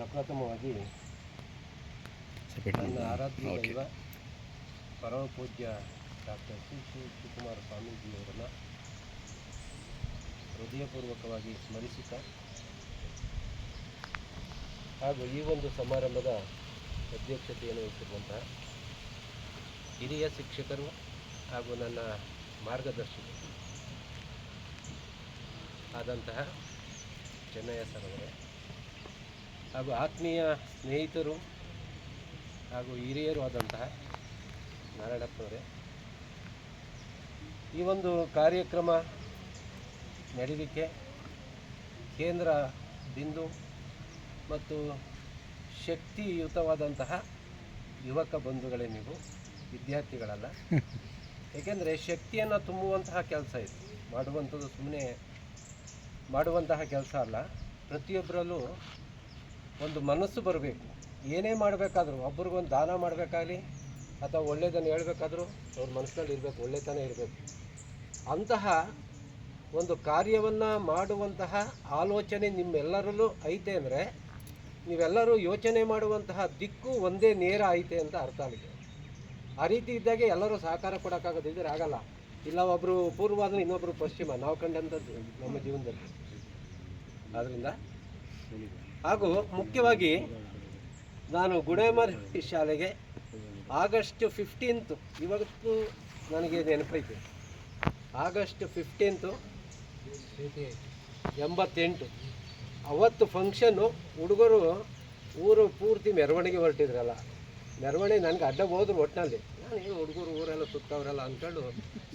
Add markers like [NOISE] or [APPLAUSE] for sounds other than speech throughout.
ಪ್ರಪ್ರಥಮವಾಗಿ ನನ್ನ ಆರಾಧ್ಯ ದೈವ ಪರಮ ಪೂಜ್ಯ ಡಾಕ್ಟರ್ ಸಿ ಶ್ರೀ ಶಿವಕುಮಾರ ಸ್ವಾಮೀಜಿಯವರನ್ನು ಹೃದಯಪೂರ್ವಕವಾಗಿ ಸ್ಮರಿಸುತ್ತಾ ಹಾಗೂ ಈ ಒಂದು ಸಮಾರಂಭದ ಅಧ್ಯಕ್ಷತೆಯನ್ನು ವಹಿಸಿರುವಂತಹ ಹಿರಿಯ ಶಿಕ್ಷಕರು ಹಾಗೂ ನನ್ನ ಮಾರ್ಗದರ್ಶಕರು ಆದಂತಹ ಚೆನ್ನಯ್ಯ ಸರ್ ಅವರೇ. ಹಾಗೂ ಆತ್ಮೀಯ ಸ್ನೇಹಿತರು ಹಾಗೂ ಹಿರಿಯರು ಆದಂತಹ ನಾರಾಯಣಪ್ಪನವರೇ ಈ ಒಂದು ಕಾರ್ಯಕ್ರಮ ನಡೀಲಿಕ್ಕೆ ಕೇಂದ್ರ ಬಿಂದು ಮತ್ತು ಶಕ್ತಿಯುತವಾದಂತಹ ಯುವಕ ಬಂಧುಗಳೇ ನೀವು ವಿದ್ಯಾರ್ಥಿಗಳಲ್ಲ. [LAUGHS] ಏಕೆಂದರೆ ಶಕ್ತಿಯನ್ನು ತುಂಬುವಂತಹ ಕೆಲಸ ಇದು. ಮಾಡುವಂಥದ್ದು ಸುಮ್ಮನೆ ಮಾಡುವಂತಹ ಕೆಲಸ ಅಲ್ಲ. ಪ್ರತಿಯೊಬ್ಬರಲ್ಲೂ ಒಂದು ಮನಸ್ಸು ಬರಬೇಕು. ಏನೇ ಮಾಡಬೇಕಾದ್ರೂ, ಒಬ್ರಿಗೊಂದು ದಾನ ಮಾಡಬೇಕಾಗಲಿ, ಅಥವಾ ಒಳ್ಳೆಯದನ್ನು ಹೇಳಬೇಕಾದ್ರೂ ಅವ್ರ ಮನಸ್ಸಿನಲ್ಲಿ ಇರಬೇಕು, ಒಳ್ಳೆತನ ಇರಬೇಕು. ಅಂತಹ ಒಂದು ಕಾರ್ಯವನ್ನು ಮಾಡುವಂತಹ ಆಲೋಚನೆ ನಿಮ್ಮೆಲ್ಲರಲ್ಲೂ ಐತೆ ಅಂದರೆ, ನೀವೆಲ್ಲರೂ ಯೋಚನೆ ಮಾಡುವಂತಹ ದಿಕ್ಕು ಒಂದೇ ನೇರ ಐತೆ ಅಂತ ಅರ್ಥ ಆಗಿದೆ ಆ ರೀತಿ ಇದ್ದಾಗೆ ಎಲ್ಲರೂ ಸಹಕಾರ ಕೊಡೋಕ್ಕಾಗೋದಿದ್ರೆ ಆಗಲ್ಲ. ಇಲ್ಲ ಒಬ್ಬರು ಪೂರ್ವ ಅಂದರೆ ಇನ್ನೊಬ್ಬರು ಪಶ್ಚಿಮ, ನಾವು ಕಂಡಂಥದ್ದು ನಮ್ಮ ಜೀವನದಲ್ಲಿ. ಆದ್ದರಿಂದ ಹಾಗೂ ಮುಖ್ಯವಾಗಿ ನಾನು ಗುಡೇಮರಿ ಶಾಲೆಗೆ ಆಗಸ್ಟ್ ಫಿಫ್ಟೀನ್ತು ಇವತ್ತು ನನಗೆ ನೆನಪೈತೆ. ಆಗಸ್ಟ್ ಫಿಫ್ಟೀನ್ತು ಎಂಬತ್ತೆಂಟು. ಅವತ್ತು ಫಂಕ್ಷನ್ನು ಹುಡುಗರು ಊರು ಪೂರ್ತಿ ಮೆರವಣಿಗೆ ಹೊರಟಿದ್ರಲ್ಲ. ಮೆರವಣಿಗೆ ನನಗೆ ಅಡ್ಡ ಹೋದ್ರು ಒಟ್ಟಿನಲ್ಲಿ ನಾನು ಏನು ಹುಡುಗರು ಊರೆಲ್ಲ ಸುತ್ತವರೆಲ್ಲ, ಅಂದ್ಕೊಂಡು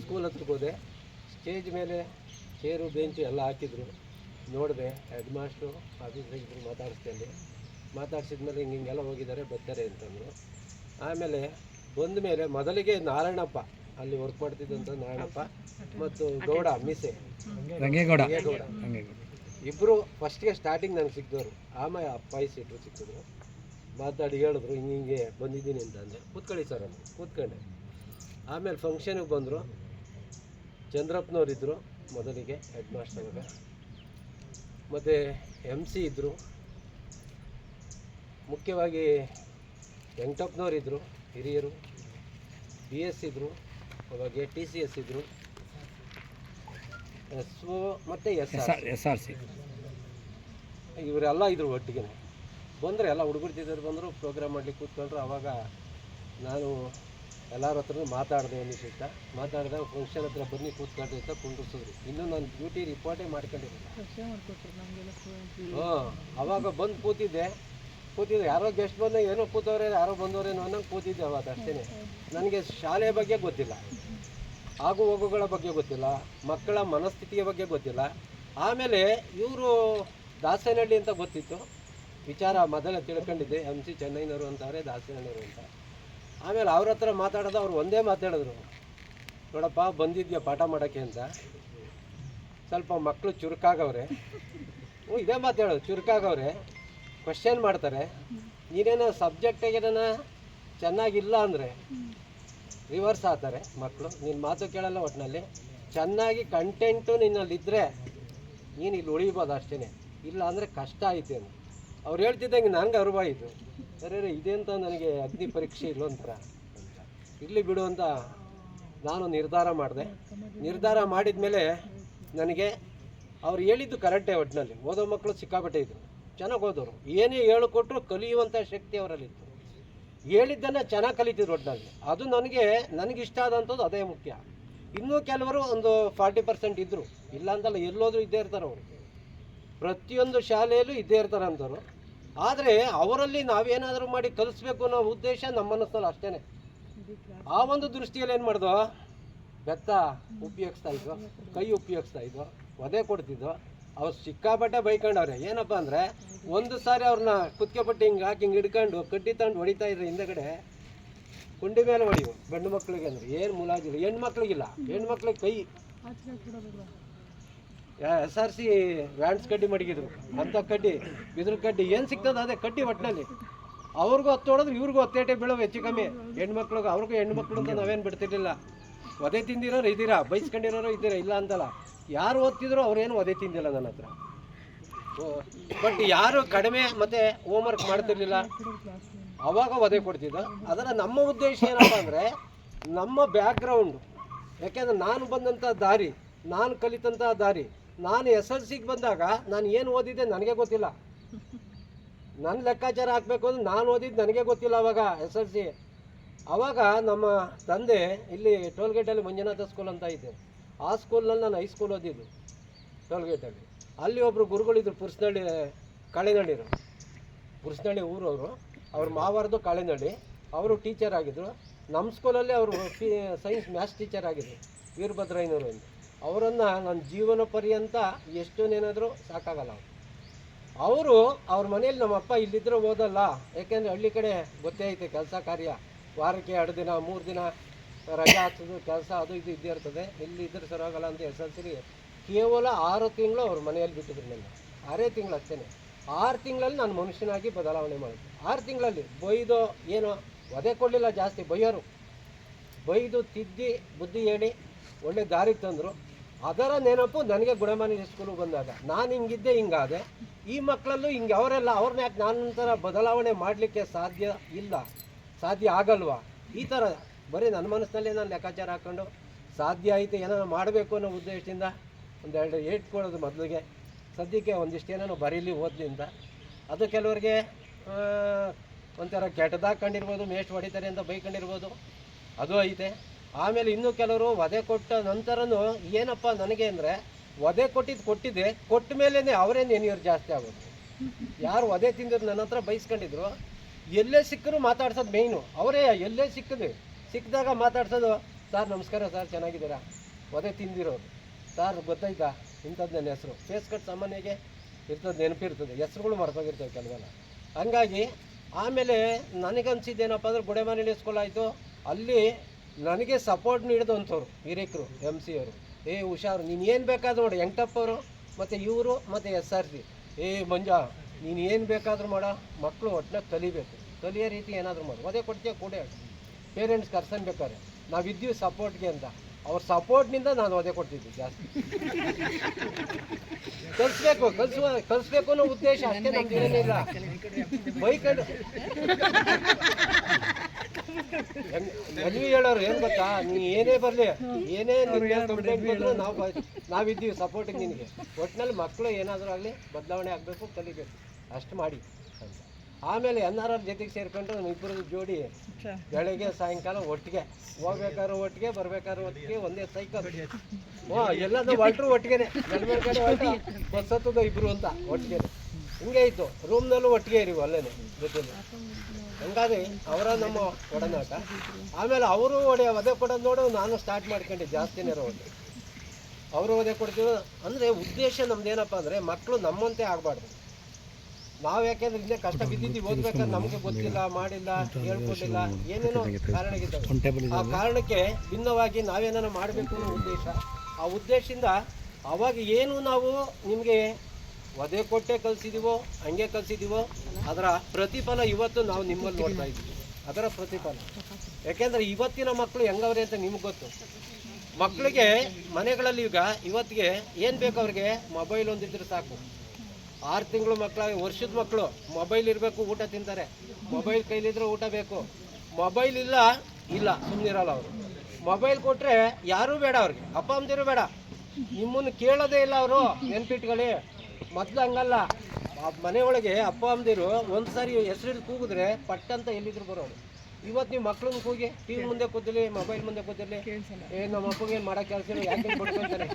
ಸ್ಕೂಲ್ ಹತ್ರಕ್ಕೆ ಹೋದೆ. ಸ್ಟೇಜ್ ಮೇಲೆ ಚೇರು ಬೆಂಚು ಎಲ್ಲ ಹಾಕಿದ್ರು. ನೋಡಿದೆ ಹೆಡ್ ಮಾಸ್ಟ್ರು ಆಫೀಸ್ದಾಗ ಮಾತಾಡಿಸ್ತೇನೆ ಮಾತಾಡಿಸಿದ ಮೇಲೆ ಹಿಂಗೆ ಹಿಂಗೆಲ್ಲ ಹೋಗಿದ್ದಾರೆ ಬರ್ತಾರೆ ಅಂತಂದರು. ಆಮೇಲೆ ಬಂದ ಮೇಲೆ ಮೊದಲಿಗೆ ನಾರಾಯಣಪ್ಪ ಅಲ್ಲಿ ವರ್ಕ್ ಮಾಡ್ತಿದ್ದಂಥ ನಾರಾಯಣಪ್ಪ ಮತ್ತು ಗೌಡ ಮೀಸೆ. ರಂಗೇಗೌಡ ಇಬ್ಬರು ಫಸ್ಟ್ಗೆ ಸ್ಟಾರ್ಟಿಂಗ್ ನನಗೆ ಸಿಕ್ಕಿದವರು ಆಮೇಲೆ ಅಪ್ಪಾಯಿ ಸಿಟ್ಟರು ಸಿಕ್ಕಿದ್ರು. ಮಾತಾಡಿ ಹೇಳಿದ್ರು ಹಿಂಗೆ ಹಿಂಗೆ ಬಂದಿದ್ದೀನಿ ಅಂತ ಅಂದೆ ಕೂತ್ಕೊಳ್ಳಿ ಸರ್ ಅಂತ ಕೂತ್ಕೊಂಡೆ. ಆಮೇಲೆ ಫಂಕ್ಷನಿಗೆ ಬಂದರು. ಚಂದ್ರಪ್ಪನವ್ರು ಇದ್ದರು ಮೊದಲಿಗೆ ಹೆಡ್ ಮಾಸ್ಟರ್ ಮತ್ತು ಎಂ ಸಿ ಇದ್ದರು ಮುಖ್ಯವಾಗಿ ವೆಂಕಟಪ್ಪನವ್ರು ಇದ್ದರು ಹಿರಿಯರು. ಬಿ ಎಸ್ ಇದ್ದರು ಅವಾಗ ಟಿ ಸಿ ಎಸ್ ಇದ್ದರು ಎಸ್ ಒ ಮತ್ತು S S R S R C ಇವರೆಲ್ಲ ಇದ್ದರು ಒಟ್ಟಿಗೆ ಬಂದರೆ ಎಲ್ಲ ಹುಡುಗರು ಬಂದರು ಪ್ರೋಗ್ರಾಮ್ ಮಾಡ್ಲಿಕ್ಕೆ ಕೂತ್ಕೊಂಡ್ರು. ಅವಾಗ ನಾನು ಎಲ್ಲರ ಹತ್ರ ಮಾತಾಡಿದೆ ಒಂದು ಸಿಟ್ಟ ಮಾತಾಡಿದೆ ಫಂಕ್ಷನ್ ಹತ್ರ ಬನ್ನಿ ಕೂತ್ಕೊಂಡು ಅಂತ ಕುಂಡ್ರಿಸಿದ್ರು ಇನ್ನೂ ನಾನು ಡ್ಯೂಟಿ ರಿಪೋರ್ಟೇ ಮಾಡ್ಕೊಂಡಿರಲಿಲ್ಲ. ಹಾಂ ಅವಾಗ ಬಂದು ಕೂತಿದ್ದೆ. ಕೂತಿದ್ದೆ ಯಾರೋ ಗೆಸ್ಟ್ ಬಂದ ಏನೋ ಕೂತವ್ರೆ ಯಾರೋ ಬಂದವರೇನೋ ಅನ್ನಂಗೆ ಕೂತಿದ್ದೆ ಅವಾಗ ಅಷ್ಟೇ ನನಗೆ ಶಾಲೆ ಬಗ್ಗೆ ಗೊತ್ತಿಲ್ಲ. ಆಗು ಹೋಗುಗಳ ಬಗ್ಗೆ ಗೊತ್ತಿಲ್ಲ. ಮಕ್ಕಳ ಮನಸ್ಥಿತಿಯ ಬಗ್ಗೆ ಗೊತ್ತಿಲ್ಲ. ಆಮೇಲೆ ಇವರು ದಾಸೇನಹಳ್ಳಿ ಅಂತ ಗೊತ್ತಿತ್ತು. ವಿಚಾರ ಮೊದಲೇ ತಿಳ್ಕೊಂಡಿದ್ದೆ. ಎಂ ಸಿ ಚೆನ್ನೈನವರು ಅಂತಾರೆ ದಾಸೇನಹಳ್ಳಿಯವರು ಅಂತ. ಆಮೇಲೆ ಅವ್ರ ಹತ್ರ ಮಾತಾಡೋದು ಅವ್ರು ಒಂದೇ ಮಾತಾಡಿದ್ರು ನೋಡಪ್ಪ, ಬಂದಿದ್ಯಾ ಪಾಠ ಮಾಡೋಕ್ಕೆ ಅಂತ. ಸ್ವಲ್ಪ ಮಕ್ಕಳು ಚುರುಕಾಗವ್ರೆ. ಹ್ಞೂ ಇದೇ ಮಾತಾಡೋದು ಚುರುಕಾಗವ್ರೆ. ಕ್ವಶನ್ ಮಾಡ್ತಾರೆ. ನೀನೇನೋ ಸಬ್ಜೆಕ್ಟಿಗೇನ ಚೆನ್ನಾಗಿಲ್ಲ ಅಂದರೆ ರಿವರ್ಸ್ ಆಗ್ತಾರೆ ಮಕ್ಕಳು ನಿನ್ನ ಮಾತು ಕೇಳಲ್ಲ ಒಟ್ಟಿನಲ್ಲಿ ಚೆನ್ನಾಗಿ ಕಂಟೆಂಟು ನಿನ್ನಲ್ಲಿದ್ದರೆ ನೀನು ಇಲ್ಲಿ ಉಳಿಬೋದು ಅಷ್ಟೇ ಇಲ್ಲ ಅಂದರೆ ಕಷ್ಟ ಆಯ್ತೇನು. ಅವ್ರು ಹೇಳ್ತಿದ್ದಂಗೆ ನನಗೆ ಅರಿವಾಯಿತು ಸರಿ ರೀ ಇದೆಂತ ನನಗೆ ಅಗ್ನಿ ಪರೀಕ್ಷೆ ಇಲ್ಲೊಂಥರ ಇರಲಿ ಬಿಡು ಅಂತ ನಾನು ನಿರ್ಧಾರ ಮಾಡಿದೆ. ನಿರ್ಧಾರ ಮಾಡಿದ ಮೇಲೆ ನನಗೆ ಅವ್ರು ಹೇಳಿದ್ದು ಕರೆಕ್ಟೇ ಒಟ್ಟಿನಲ್ಲಿ ಓದೋ ಮಕ್ಕಳು ಸಿಕ್ಕಾಪಟ್ಟೆ ಇದ್ರು. ಚೆನ್ನಾಗಿ ಓದೋರು. ಏನೇ ಹೇಳಿಕೊಟ್ರು ಕಲಿಯುವಂಥ ಶಕ್ತಿ ಅವರಲ್ಲಿತ್ತು. ಹೇಳಿದ್ದನ್ನು ಚೆನ್ನಾಗಿ ಕಲಿತಿದ್ರು ಒಟ್ಟಿನಲ್ಲಿ ಅದು ನನಗೆ ನನಗೆ ಇಷ್ಟ ಆದಂಥದ್ದು ಅದೇ ಮುಖ್ಯ. ಇನ್ನೂ ಕೆಲವರು ಒಂದು ಫಾರ್ಟಿ ಪರ್ಸೆಂಟ್ ಇದ್ದರು ಇಲ್ಲ ಅಂತಲ್ಲ ಎಲ್ಲೋದ್ರೂ ಇದ್ದೇ ಇರ್ತಾರೆ ಅವರು. ಪ್ರತಿಯೊಂದು ಶಾಲೆಯಲ್ಲೂ ಇದ್ದೇ ಇರ್ತಾರೆ ಅಂಥವ್ರು ಆದರೆ ಅವರಲ್ಲಿ ನಾವೇನಾದರೂ ಮಾಡಿ ಕಲಿಸ್ಬೇಕು ಅನ್ನೋ ಉದ್ದೇಶ ನಮ್ಮ ಮನಸ್ಸಲ್ಲಿ ಅಷ್ಟೇ ಆ ಒಂದು ದೃಷ್ಟಿಯಲ್ಲಿ ಏನು ಮಾಡ್ದೋ ಬೆತ್ತ ಉಪಯೋಗಿಸ್ತಾ ಇದ್ವು, ಕೈ ಉಪಯೋಗಿಸ್ತಾ ಇದ್ವು, ಒದೆ ಕೊಡ್ತಿದ್ವು. ಅವ್ರು ಸಿಕ್ಕಾಪಟ್ಟೆ ಬೈಕೊಂಡವ್ರೆ. ಏನಪ್ಪ ಅಂದರೆ ಒಂದು ಸಾರಿ ಅವ್ರನ್ನ ಕುತ್ತಿಗೆ ಪಟ್ಟಿ ಹಿಂಗೆ ಹಾಕಿ ಹಿಂಗೆ ಹಿಡ್ಕೊಂಡು ಕಡ್ಡಿ ತಗೊಂಡು ಹೊಡಿತಾ ಇದ್ರು ಹಿಂದೆಗಡೆ ಕುಂಡಿ ಮೇಲೆ ಹೊಡಿವು ಗಂಡು ಮಕ್ಕಳಿಗೆ ಅಂದರೆ ಏನು ಮುಲಾಜಿಲ್ಲ. ಹೆಣ್ಮಕ್ಳಿಗಿಲ್ಲ. ಹೆಣ್ಮಕ್ಳಿಗೆ ಕೈ ಎಸ್ ಆರ್ ಸಿ ವ್ಯಾಂಡ್ಸ್ ಕಡ್ಡಿ ಮಡಗಿದ್ರು. ಅಂಥ ಕಡ್ಡಿ, ಬಿದಿರು ಕಡ್ಡಿ ಏನು ಸಿಗ್ತದೆ ಅದೇ ಕಡ್ಡಿ ಒಟ್ಟಿನಲ್ಲಿ ಅವ್ರಿಗೂ ಹತ್ತು ಹೊಡೆದ್ರು, ಇವ್ರಿಗೂ ಹತ್ತೇಟೆ ಬೀಳೋ ಹೆಚ್ಚು ಕಮ್ಮಿ. ಹೆಣ್ಮಕ್ಳಿಗೆ ಅವ್ರಿಗೂ ಹೆಣ್ಮಕ್ಳು ಅಂತ ನಾವೇನು ಬಿಡ್ತಿರ್ಲಿಲ್ಲ. ಒದೆ ತಿಂದಿರೋರು ಇದ್ದೀರಾ? ಬೈಸ್ಕೊಂಡಿರೋರು ಇದ್ದೀರಾ? ಇಲ್ಲ ಅಂತಲ್ಲ. ಯಾರು ಓದ್ತಿದ್ರು ಅವ್ರೇನು ಒದೆ ತಿಂದಿಲ್ಲ ನನ್ನ ಹತ್ರ. ಬಟ್ ಯಾರು ಕಡಿಮೆ ಮತ್ತೆ ಹೋಮ್ವರ್ಕ್ ಮಾಡ್ತಿರ್ಲಿಲ್ಲ. ಅವಾಗ ಒದೆ ಕೊಡ್ತಿದ್ದ. ಅದರ ನಮ್ಮ ಉದ್ದೇಶ ಏನಪ್ಪ ಅಂದರೆ, ನಮ್ಮ ಬ್ಯಾಕ್ಗ್ರೌಂಡು ಯಾಕೆಂದ್ರೆ ನಾನು ಬಂದಂಥ ದಾರಿ, ನಾನು ಕಲಿತಂಥ ದಾರಿ ನಾನು ಎಸ್ ಎಲ್ ಸಿಗೆ ಬಂದಾಗ ನಾನು ಏನು ಓದಿದ್ದೆ ನನಗೆ ಗೊತ್ತಿಲ್ಲ. ನನ್ನ ಲೆಕ್ಕಾಚಾರ ಹಾಕಬೇಕು ಅಂದ್ರೆ ನಾನು ಓದಿದ್ದು ನನಗೆ ಗೊತ್ತಿಲ್ಲ ಅವಾಗ ಎಸ್ ಎಲ್ ಸಿ. ಅವಾಗ ನಮ್ಮ ತಂದೆ ಇಲ್ಲಿ ಟೋಲ್ಗೇಟಲ್ಲಿ ಮಂಜುನಾಥ ಸ್ಕೂಲ್ ಅಂತ ಇದೆ. ಆ ಸ್ಕೂಲ್ನಲ್ಲಿ ನಾನು ಹೈಸ್ಕೂಲ್ ಓದಿದ್ದು ಟೋಲ್ಗೇಟಲ್ಲಿ. ಅಲ್ಲಿ ಒಬ್ಬರು ಗುರುಗಳಿದ್ರು ಪುರ್ಸ್ನಳ್ಳಿ ಕಾಳೆನಡಿರು ಪುರ್ಸ್ನಳ್ಳಿ ಊರವರು. ಅವ್ರ ಮಾವಾರದು ಕಾಳೆನಡಿ ಅವರು ಟೀಚರ್ ಆಗಿದ್ದರು ನಮ್ಮ ಸ್ಕೂಲಲ್ಲಿ ಅವರು ಸೈನ್ಸ್ ಮ್ಯಾಥ್ಸ್ ಟೀಚರ್ ಆಗಿದ್ದರು ವೀರಭದ್ರಯ್ಯನವರು ಅಂತ. ಅವರನ್ನು ನನ್ನ ಜೀವನ ಪರ್ಯಂತ ಎಷ್ಟೊಂದೇನಾದರೂ ಸಾಕಾಗಲ್ಲ ಅವರು. ಅವ್ರ ಮನೇಲಿ ನಮ್ಮ ಅಪ್ಪ ಇಲ್ಲಿದ್ರೆ ಓದಲ್ಲ ಯಾಕೆಂದರೆ ಹಳ್ಳಿ ಕಡೆ ಗೊತ್ತೇ ಐತೆ ಕೆಲಸ ಕಾರ್ಯ. ವಾರಕ್ಕೆ ಎರಡು ದಿನ, ಮೂರು ದಿನ ರಜೆ ಹಾಕ್ಸೋದು ಕೆಲಸ ಅದು ಇದು ಇದ್ದೇ ಇರ್ತದೆ. ಇಲ್ಲಿ ಇದ್ರೆ ಸರೋಗಲ್ಲ ಅಂತ ಎಸ್ ಕೇವಲ ಆರು ತಿಂಗಳು ಅವ್ರ ಮನೆಯಲ್ಲಿ ಬಿಟ್ಟಿದ್ರು ನನ್ನ. ಆರೇ ತಿಂಗಳು ಅಷ್ಟೇ ಆರು ತಿಂಗಳಲ್ಲಿ ನಾನು ಮನುಷ್ಯನಾಗಿ ಬದಲಾವಣೆ ಮಾಡಿದೆ ಆರು ತಿಂಗಳಲ್ಲಿ ಬೈದು ಏನೋ ಒದೆ ಕೊಡಲಿಲ್ಲ ಜಾಸ್ತಿ ಬೈಯೋರು. ಬೈದು ತಿದ್ದಿ, ಬುದ್ಧಿ ಹೇಳಿ ಒಳ್ಳೆ ದಾರಿಗೆ ತಂದರು. ಅದರ ನೆನಪು ನನಗೆ ಗುಣಮಾನಿ ಸ್ಕೂಲು ಬಂದಾಗ. ನಾನು ಹಿಂಗಿದ್ದೆ, ಹಿಂಗಾದೆ. ಈ ಮಕ್ಕಳಲ್ಲೂ ಹಿಂಗೆ, ಅವರೆಲ್ಲ ಅವ್ರನ್ನ ಯಾಕೆ ಥರ ಬದಲಾವಣೆ ಮಾಡಲಿಕ್ಕೆ ಸಾಧ್ಯ ಇಲ್ಲ, ಸಾಧ್ಯ ಆಗಲ್ವಾ? ಈ ಥರ ಬರೀ ನನ್ನ ಮನಸ್ಸಿನಲ್ಲಿ ನಾನು ಲೆಕ್ಕಾಚಾರ ಹಾಕ್ಕೊಂಡು ಸಾಧ್ಯ ಐತೆ ಏನಾರು ಮಾಡಬೇಕು ಅನ್ನೋ ಉದ್ದೇಶದಿಂದ ಒಂದೆರಡು ಎರಡು ಏಟ್ಕೊಳ್ಳೋದು ಮೊದಲಿಗೆ. ಸದ್ಯಕ್ಕೆ ಒಂದಿಷ್ಟು ಏನೋ ಬರೀಲಿ ಓದ್ಲಿಂದ ಅದು ಕೆಲವರಿಗೆ ಒಂಥರ ಕೆಟ್ಟದಾಗ ಕಂಡಿರ್ಬೋದು ಮೇಸ್ಟ್ ಹೊಡಿತಾರೆ ಅಂತ ಬೈಕೊಂಡಿರ್ಬೋದು. ಅದು ಐತೆ. ಆಮೇಲೆ ಇನ್ನೂ ಕೆಲವರು ವಧೆ ಕೊಟ್ಟ ನಂತರನು ಏನಪ್ಪ ನನಗೆ ಅಂದರೆ ವಧೆ ಕೊಟ್ಟಿದ್ದು ಕೊಟ್ಟಿದ್ದೆ ಕೊಟ್ಟ ಮೇಲೇ ಅವರೇ ನೆನೆಯೋರು ಜಾಸ್ತಿ ಆಗೋದು. ಯಾರು ವಧೆ ತಿಂದಿದ್ರು ನನ್ನ ಹತ್ರ ಬೈಸ್ಕೊಂಡಿದ್ರು, ಎಲ್ಲೇ ಸಿಕ್ಕರೂ ಮಾತಾಡ್ಸೋದು ಮೇಯ್ನು ಅವರೇ, ಎಲ್ಲೇ ಸಿಕ್ಕಿದ್ವಿ ಸಿಕ್ಕಿದಾಗ ಮಾತಾಡ್ಸೋದು, ಸರ್, ನಮಸ್ಕಾರ ಸರ್, ಚೆನ್ನಾಗಿದ್ದೀರಾ? ವಧೆ ತಿಂದಿರೋದು. ಸರ್, ಗೊತ್ತಾಯ್ತಾ? ಇಂಥದ್ದು ನನ್ನ ಹೆಸರು. ಫೇಸ್ ಕಟ್ ಸಾಮಾನ್ಯಗೆ ಇರ್ತದೆ ನೆನಪಿರ್ತದೆ ಹೆಸ್ರುಗಳು ಮರ್ತೋಗಿರ್ತವೆ ಕೆಲವೆಲ್ಲ. ಹಂಗಾಗಿ ಆಮೇಲೆ ನನಗನ್ಸಿದ್ದೇನಪ್ಪ ಅಂದ್ರೆ ಗುಡೆಮನೆ ಸ್ಕೂಲ್ ಆಯಿತು. ಅಲ್ಲಿ ನನಗೆ ಸಪೋರ್ಟ್ ನೀಡಿದಂಥವ್ರು ಹಿರೇಕರು ಎಂ ಸಿ ಅವರು. ಏ, ಹುಷಾರು, ನೀನು ಏನು ಬೇಕಾದ್ರೂ ನೋಡಿ ಅವರು, ಮತ್ತು ಇವರು, ಮತ್ತು ಎಸ್ ಆರ್ ಸಿ ಏ, ಮಂಜ, ನೀನು ಏನು ಬೇಕಾದರೂ ಮಾಡ. ಮಕ್ಕಳು ಒಟ್ಟಿನಾಗ ಕಲಿಬೇಕು. ಕಲಿಯೋ ರೀತಿ ಏನಾದರೂ ಮಾಡು. ಅದೇ ಕೊಡ್ತೀಯ? ಕೊಡೆ. ಪೇರೆಂಟ್ಸ್ ಕರ್ಸನ್ಬೇಕಾದ್ರೆ ನಾವಿದ್ದೀವಿ ಸಪೋರ್ಟ್ಗೆ ಅಂತ. ಅವ್ರ ಸಪೋರ್ಟ್ನಿಂದ ನಾನು ಅದೇ ಕೊಡ್ತಿದ್ದೆ, ಜಾಸ್ತಿ. ಕಲಿಸ್ಬೇಕು, ಕಲಿಸುವ, ಕಲಿಸ್ಬೇಕು ಅನ್ನೋ ಉದ್ದೇಶ ಅಷ್ಟೇ ನಮ್ದು ಏನಿಲ್ಲ. ಬೈಕಂಡು ಮದ್ವೆ ಹೇಳೋರು ಏನ್ ಗೊತ್ತಾ? ನೀ ಏನೇ ಬರ್ಲಿ ಏನೇ ಬಂದ್ರು ನಾವು ನಾವಿದ್ದೀವಿ ಸಪೋರ್ಟಿಗೆ ನಿನಗೆ. ಒಟ್ಟಿನಲ್ಲಿ ಮಕ್ಕಳು ಏನಾದರೂ ಆಗಲಿ ಬದಲಾವಣೆ ಆಗಬೇಕು ಕಲಿಬೇಕು. ಅಷ್ಟು ಮಾಡಿ ಅಂತ. ಆಮೇಲೆ ಎನ್ ಆರ್ ಆರ್ ಜೊತೆಗೆ ಸೇರ್ಕೊಂಡು ಇಬ್ಬರು ಜೋಡಿ ಬೆಳಗ್ಗೆ ಸಾಯಂಕಾಲ ಒಟ್ಟಿಗೆ. ಹೋಗ್ಬೇಕಾದ್ರೂ ಒಟ್ಟಿಗೆ ಬರ್ಬೇಕಾದ್ರೆ ಒಟ್ಟಿಗೆ ಒಂದೇ ಸೈಕಲ್ ಓ ಎಲ್ಲದ ಹೊಲ್ಟ್ರು ಒಟ್ಟಿಗೆನೆ. ನೆಲಮೇಲ್ ಕಡೆ ಹೊಲ್ಟ ಬಸ್ ಹತ್ತದ ಇಬ್ರು ಅಂತ ಒಟ್ಟಿಗೆ ಹಿಂಗೆ ಇತ್ತು. ರೂಮ್ನಲ್ಲೂ ಒಟ್ಟಿಗೆ ಇರಿ ಅಲ್ಲೇನೆ ಜೊತೆಲಿ. ಹಂಗಾಗಿ ಅವರ ನಮ್ಮ ಒಡನಾಟ. ಆಮೇಲೆ ಅವರು ಒಡೆ ಒದೆ ಕೊಡೋದು ನೋಡು ನಾನು ಸ್ಟಾರ್ಟ್ ಮಾಡ್ಕೊಂಡೆ ಜಾಸ್ತಿನೇ ಒಂದು ಅವರು ಒದೆ ಕೊಡ್ತೀವಿ ಅಂದರೆ ಉದ್ದೇಶ ನಮ್ದೇನಪ್ಪ ಅಂದರೆ ಮಕ್ಕಳು ನಮ್ಮಂತೆ ಆಗಬಾರ್ದು. ನಾವು ಯಾಕೆಂದ್ರೆ ಇಲ್ಲೇ ಕಷ್ಟ ಬಿದ್ದಿದ್ದೀವಿ ಓದ್ಬೇಕಾದ್ರೆ ನಮಗೆ ಗೊತ್ತಿಲ್ಲ ಮಾಡಿಲ್ಲ ಹೇಳ್ಕೊಟ್ಟಿಲ್ಲ ಏನೇನೋ ಕಾರಣಗಳಿದ್ದಾವೆ. ಆ ಕಾರಣಕ್ಕೆ ಭಿನ್ನವಾಗಿ ನಾವೇನೋ ಮಾಡಬೇಕು ಅನ್ನೋ ಉದ್ದೇಶ. ಆ ಉದ್ದೇಶದಿಂದ ಅವಾಗ ಏನು ನಾವು ನಿಮಗೆ ಒದೆ ಕೊಟ್ಟೆ ಕಲಿಸಿದೀವೋ, ಹಂಗೆ ಕಲಿಸಿದೀವೋ, ಅದರ ಪ್ರತಿಫಲ ಇವತ್ತು ನಾವು ನಿಮ್ಮಲ್ಲಿ ನೋಡ್ತಾ ಇದ್ದೀವಿ. ಅದರ ಪ್ರತಿಫಲ. ಯಾಕೆಂದ್ರೆ ಇವತ್ತಿನ ಮಕ್ಕಳು ಹೆಂಗವ್ರೆ ಅಂತ ನಿಮ್ಗೆ ಗೊತ್ತು. ಮಕ್ಕಳಿಗೆ ಮನೆಗಳಲ್ಲಿ ಈಗ ಇವತ್ತಿಗೆ ಏನು ಬೇಕು ಅವ್ರಿಗೆ? ಮೊಬೈಲ್ ಒಂದಿದ್ರೆ ಸಾಕು. ಆರು ತಿಂಗಳು ಮಕ್ಕಳಾಗಿ ವರ್ಷದ ಮಕ್ಕಳು ಮೊಬೈಲ್ ಇರಬೇಕು, ಊಟ ತಿಂತಾರೆ. ಮೊಬೈಲ್ ಕೈಲಿದ್ರೆ ಊಟ ಬೇಕು. ಮೊಬೈಲ್ ಇಲ್ಲ ಇಲ್ಲ ಸುಮ್ಮನಿರಲ್ಲ ಅವರು. ಮೊಬೈಲ್ ಕೊಟ್ಟರೆ ಯಾರೂ ಬೇಡ ಅವ್ರಿಗೆ. ಅಪ್ಪ ಅಮ್ಮದಿರು ಬೇಡ. ನಿಮ್ಮನ್ನು ಕೇಳೋದೇ ಇಲ್ಲ ಅವರು, ನೆನ್ಪಿಟ್ಕೊಳ್ಳಿ. ಮೊದಲು ಹಂಗಲ್ಲ. ಮನೆಯೊಳಗೆ ಅಪ್ಪ ಅಮ್ಮದಿರು ಒಂದು ಸಾರಿ ಹೆಸರು ಕೂಗಿದ್ರೆ ಪಟ್ಟಂತ ಎಲ್ಲಿದ್ರು ಬರೋರು. ಇವತ್ತು ನೀವು ಮಕ್ಳನ್ನ ಕೂಗಿ ಟಿ ವಿ ಮುಂದೆ ಕೂತಿರ್ಲಿ ಮೊಬೈಲ್ ಮುಂದೆ ಕೂತಿರ್ಲಿ, ಏ ನಮ್ಮ ಅಪ್ಪಗೆ ಏನು ಮಾಡೋ ಕೆಲಸ ಯಾಕೆ ಕೊಡ್ಕೊಂತಾನೆ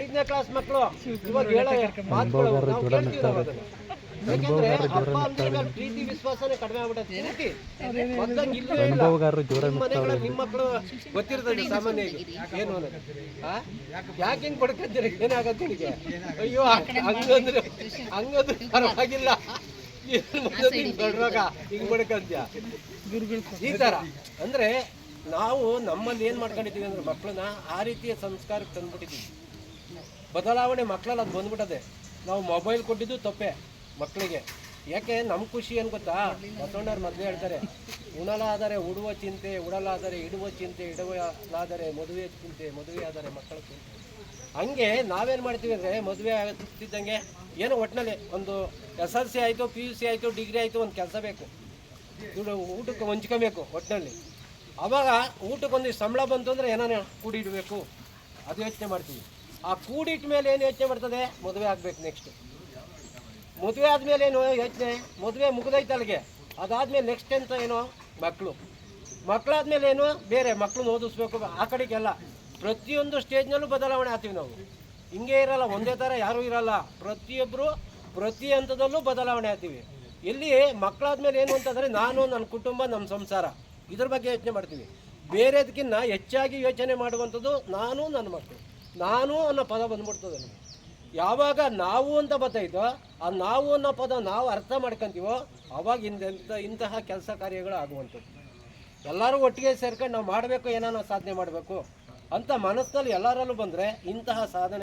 ಐದನೇ ಕ್ಲಾಸ್ ಮಕ್ಕಳು ಇವಾಗ ಹೇಳೋ, ಮಾತುಗಳು ಕೇಳ್ತೀವಿ ಪ್ರೀತಿ ವಿಶ್ವಾಸನೇ ಕಡಿಮೆ ಆಗ್ಬಿಟ್ಟೈತೆ ನಿಮ್ಮ ಮಕ್ಕಳು ಗೊತ್ತಿರ್ತದೆ ಸಾಮಾನ್ಯವಾಗಿ ಏನು? ಯಾಕೆ ಹಿಂಗ್ ಬಡ್ಕೊಂತೀರಿ ಏನಾಗತ್ತೆ ನಿನಗೆ? ಅಯ್ಯೋ ಹಂಗಂದ್ರೆ ಹಂಗಂದ್ರೆ ಪರವಾಗಿಲ್ಲ. ದೊಡ್ಡವಾಗ ಹಿಂಗ್ ಬಡ್ಕಂತ್ಯ ಈ ತರ. ಅಂದ್ರೆ ನಾವು ನಮ್ಮಲ್ಲಿ ಏನ್ ಮಾಡ್ಕೊಂಡಿದ್ದೀವಿ ಅಂದ್ರೆ ಮಕ್ಕಳನ್ನ ಆ ರೀತಿಯ ಸಂಸ್ಕಾರಕ್ಕೆ ತಂದ್ಬಿಟ್ಟಿದ್ದೀವಿ. ಬದಲಾವಣೆ ಮಕ್ಕಳಲ್ಲಿ ಅದು ಬಂದ್ಬಿಟ್ಟದೆ. ನಾವು ಮೊಬೈಲ್ ಕೊಟ್ಟಿದ್ದು ತಪ್ಪೆ. ಮಕ್ಕಳಿಗೆ ಯಾಕೆ ನಮ್ಮ ಖುಷಿ ಏನು ಗೊತ್ತಾ? ಬಸವಣ್ಣವ್ರು ಮದುವೆ ಹೇಳ್ತಾರೆ. ಉಣಲಾದರೆ ಉಡುವ ಚಿಂತೆ, ಉಡಲಾದರೆ ಇಡುವ ಚಿಂತೆ, ಇಡುವಲಾದರೆ ಮದುವೆ ಚಿಂತೆ, ಮದುವೆ ಆದರೆ ಮಕ್ಕಳ ಚಿಂತೆ. ಹಂಗೆ ನಾವೇನು ಮಾಡ್ತೀವಿ ಅಂದರೆ ಮದುವೆ ಆಗ್ತಿದ್ದಂಗೆ ಏನೋ ಒಟ್ಟಿನಲ್ಲಿ ಒಂದು ಎಸ್ ಎಲ್ ಸಿ ಆಯಿತು, ಪಿ ಯು ಸಿ ಆಯಿತು, ಡಿಗ್ರಿ ಆಯಿತು ಒಂದು ಕೆಲಸ ಬೇಕು. ಊಟಕ್ಕೆ ಹೊಂಚ್ಕೋಬೇಕು ಒಟ್ಟಿನಲ್ಲಿ ಆವಾಗ ಒಂದು ಸಂಬಳ ಬಂತು ಅಂದರೆ ಏನಾನ ಕೂಡಿಡಬೇಕು ಅದು ಯೋಚನೆ ಮಾಡ್ತೀವಿ. ಆ ಕೂಡಿಟ್ಟ ಮೇಲೆ ಏನು ಯೋಚನೆ ಮಾಡ್ತದೆ ಮದುವೆ ಆಗಬೇಕು ನೆಕ್ಸ್ಟ್ ಮದುವೆ ಆದಮೇಲೆ ಏನು ಯೋಚನೆ, ಮದುವೆ ಮುಗಿದೈತೆ ಅಲ್ಲಿಗೆ. ಅದಾದ್ಮೇಲೆ ನೆಕ್ಸ್ಟ್ ಎಂತ ಏನು? ಮಕ್ಕಳು ಮಕ್ಕಳಾದ್ಮೇಲೆ ಏನು? ಬೇರೆ ಮಕ್ಕಳನ್ನ ಓದಿಸ್ಬೇಕು. ಆ ಕಡೆಗೆಲ್ಲ. ಪ್ರತಿಯೊಂದು ಸ್ಟೇಜ್ನಲ್ಲೂ ಬದಲಾವಣೆ ಆಗ್ತೀವಿ ನಾವು. ಹಿಂಗೆ ಇರಲ್ಲ, ಒಂದೇ ಥರ ಯಾರೂ ಇರಲ್ಲ. ಪ್ರತಿಯೊಬ್ಬರು ಪ್ರತಿ ಹಂತದಲ್ಲೂ ಬದಲಾವಣೆ ಆಗ್ತೀವಿ. ಇಲ್ಲಿ ಮಕ್ಕಳಾದ್ಮೇಲೆ ಏನು ಅಂತಂದರೆ ನಾನು, ನನ್ನ ಕುಟುಂಬ, ನಮ್ಮ ಸಂಸಾರ. ಇದ್ರ ಬಗ್ಗೆ ಯೋಚನೆ ಮಾಡ್ತೀವಿ. ಬೇರೆದಕ್ಕಿಂತ ಹೆಚ್ಚಾಗಿ ಯೋಚನೆ ಮಾಡುವಂಥದ್ದು ನಾನು, ನನ್ನ ಮಕ್ಕಳು ನಾನು ಅನ್ನೋ ಪದ ಬಂದ್ಬಿಡ್ತದೆ ನಮಗೆ. ಯಾವಾಗ ನಾವು ಅಂತ ಬರ್ತೈತೋ ಆ ನಾವು ಅನ್ನೋ ಪದ ನಾವು ಅರ್ಥ ಮಾಡ್ಕೊಂತೀವೋ, ಅವಾಗ ಇಂಥ ಇಂತಹ ಕೆಲಸ ಕಾರ್ಯಗಳು ಆಗುವಂಥದ್ದು. ಎಲ್ಲರೂ ಒಟ್ಟಿಗೆ ಸೇರ್ಕೊಂಡು ನಾವು ಮಾಡಬೇಕು ಏನೋ ಸಾಧನೆ ಮಾಡಬೇಕು ಅಂತ ಮನಸ್ಸಲ್ಲಿ ಎಲ್ಲರಲ್ಲೂ ಬಂದರೆ ಇಂತಹ ಸಾಧನೆ